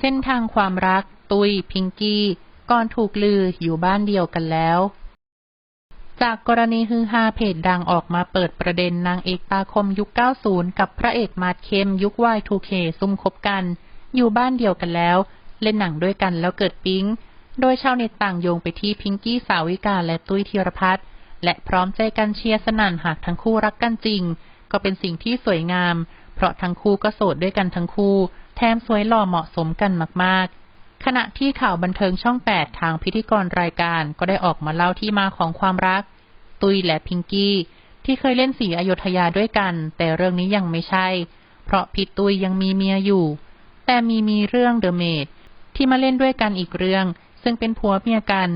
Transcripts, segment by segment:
เส้นทางความรัก ตุยพิงกี้ ก่อนถูกลืออยู่บ้านเดียวกันแล้ว จากกรณีฮือฮาเพจดังออกมาเปิดประเด็นนางเอกตาคมยุค 90 กับพระเอกมาดเข้มยุค Y2K ซุ่มคบกัน อยู่บ้านเดียวกันแล้ว เล่นหนังด้วยกันแล้วเกิดปิ๊ง โดยชาวเน็ตต่างโยงไปที่พิงกี้สาวิกาและตุ้ยธีรพัฒน์และพร้อมใจกันเชียร์สนั่นหากทั้งคู่รักกันจริง ก็เป็นสิ่งที่สวยงาม เพราะทั้งคู่ก็โสดด้วยกันทั้งคู่ แถมสวยหล่อเหมาะสมกันมากๆ ขณะที่ข่าวบันเทิงช่อง 8 ทางพิธีกรรายการก็ได้ออกมาเล่าที่มาของความรัก ตุยและพิงกี้ ที่เคยเล่นสีอยุธยาด้วยกัน แต่เรื่องนี้ยังไม่ใช่ เพราะพี่ตุยยังมีเมียอยู่ แต่มีมีเรื่องเดอะเมดที่มาเล่นด้วยกันอีกเรื่อง ซึ่งเป็นผัวเมียกัน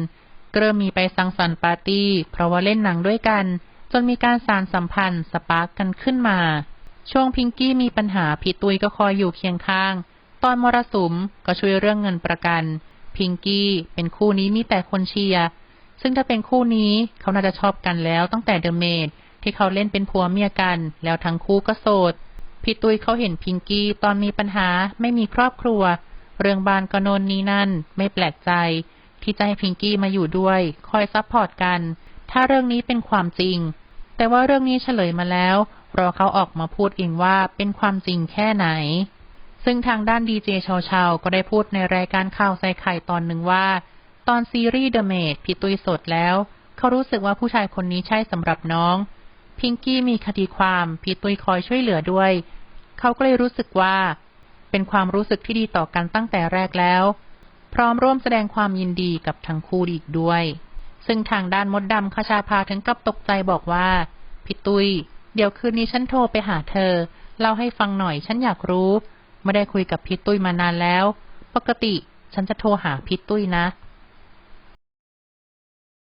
เริ่มมีไปสังสรรค์ปาร์ตี้ เพราะว่าเล่นหนังด้วยกัน จนมีการสานสัมพันธ์สปาร์กกันขึ้นมา ช่วงพิงกี้มีปัญหาพี่ตุยก็คอยอยู่เคียงข้าง ตอนมรสุมก็ช่วยเรื่องเงินประกัน พิงกี้เป็นคู่นี้มีแต่คนเชียร์ ซึ่งถ้าเป็นคู่นี้เขาน่าจะชอบกันแล้วตั้งแต่เดอะเมดที่เขาเล่นเป็นผัวเมียกัน แล้วทั้งคู่ก็โสด พี่ตุยเขาเห็นพิงกี้ตอนมีปัญหาไม่มีครอบครัว เรื่องบ้านก็โนนนี้นั่น ไม่แปลกใจ ที่จะให้พิงกี้มาอยู่ด้วย คอยซัพพอร์ตกัน ถ้าเรื่องนี้เป็นความจริง แต่ว่าเรื่องนี้เฉลยมาแล้ว รอเขาออกมาพูดเองว่าเป็นความจริงแค่ไหน ซึ่งทางด้านดีเจชาวชาวก็ได้พูดในรายการข่าวใส่ไข่ตอนหนึ่งว่า ตอนซีรีส์เดอะเมดพี่ตุยสดแล้ว เขารู้สึกว่าผู้ชายคนนี้ใช่สำหรับน้อง พิงกี้มีคดีความพี่ตุยคอยช่วยเหลือด้วย เขาก็เลยรู้สึกว่า เป็นความรู้สึกที่ดีต่อกันตั้งแต่แรกแล้ว พร้อมร่วมแสดงความยินดีกับทั้งคู่อีกด้วย ซึ่งทางด้านมดดำคชาพาถึงกับตกใจบอกว่าพี่ตุย เดี๋ยวคืนนี้ฉันโทรไปหาเธอ เล่าให้ฟังหน่อยฉันอยากรู้ ไม่ได้คุยกับพี่ตุ้ยมานานแล้ว ปกติฉันจะโทรหาพี่ตุ้ยนะ